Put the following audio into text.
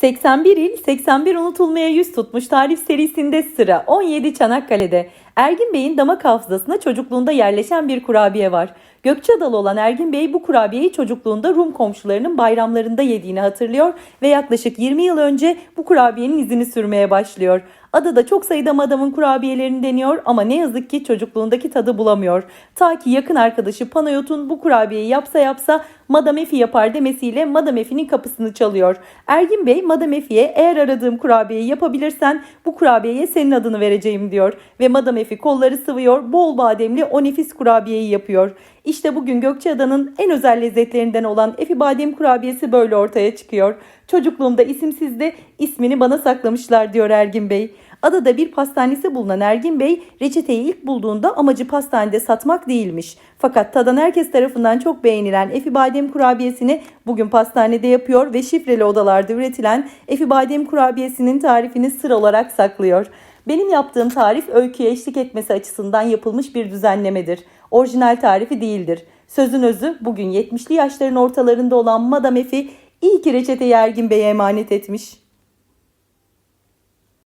81 il, 81 unutulmaya yüz tutmuş tarif serisinde sıra 17 Çanakkale'de. Ergin Bey'in damak hafızasına çocukluğunda yerleşen bir kurabiye var. Gökçeadalı olan Ergin Bey bu kurabiyeyi çocukluğunda Rum komşularının bayramlarında yediğini hatırlıyor ve yaklaşık 20 yıl önce bu kurabiyenin izini sürmeye başlıyor. Adada çok sayıda madamın kurabiyelerini deniyor ama ne yazık ki çocukluğundaki tadı bulamıyor. Ta ki yakın arkadaşı Panayot'un bu kurabiyeyi yapsa yapsa Madame Efi yapar demesiyle Madame Efi'nin kapısını çalıyor. Ergin Bey Madame Efi'ye eğer aradığım kurabiyeyi yapabilirsen bu kurabiyeye senin adını vereceğim diyor. Ve Madame Efi kolları sıvıyor bol bademli o nefis kurabiyeyi yapıyor. İşte bugün Gökçeada'nın en özel lezzetlerinden olan Efi Badem kurabiyesi böyle ortaya çıkıyor. Çocukluğumda isimsizdi, ismini bana saklamışlar diyor Ergin Bey. Adada bir pastanesi bulunan Ergin Bey reçeteyi ilk bulduğunda amacı pastanede satmak değilmiş. Fakat tadan herkes tarafından çok beğenilen Efi Badem kurabiyesini bugün pastanede yapıyor ve şifreli odalarda üretilen Efi Badem kurabiyesinin tarifini sır olarak saklıyor. Benim yaptığım tarif öyküye eşlik etmesi açısından yapılmış bir düzenlemedir. Orijinal tarifi değildir. Sözün özü bugün 70'li yaşların ortalarında olan Madame Efi iyi ki reçeteyi Ergin Bey'e emanet etmiş.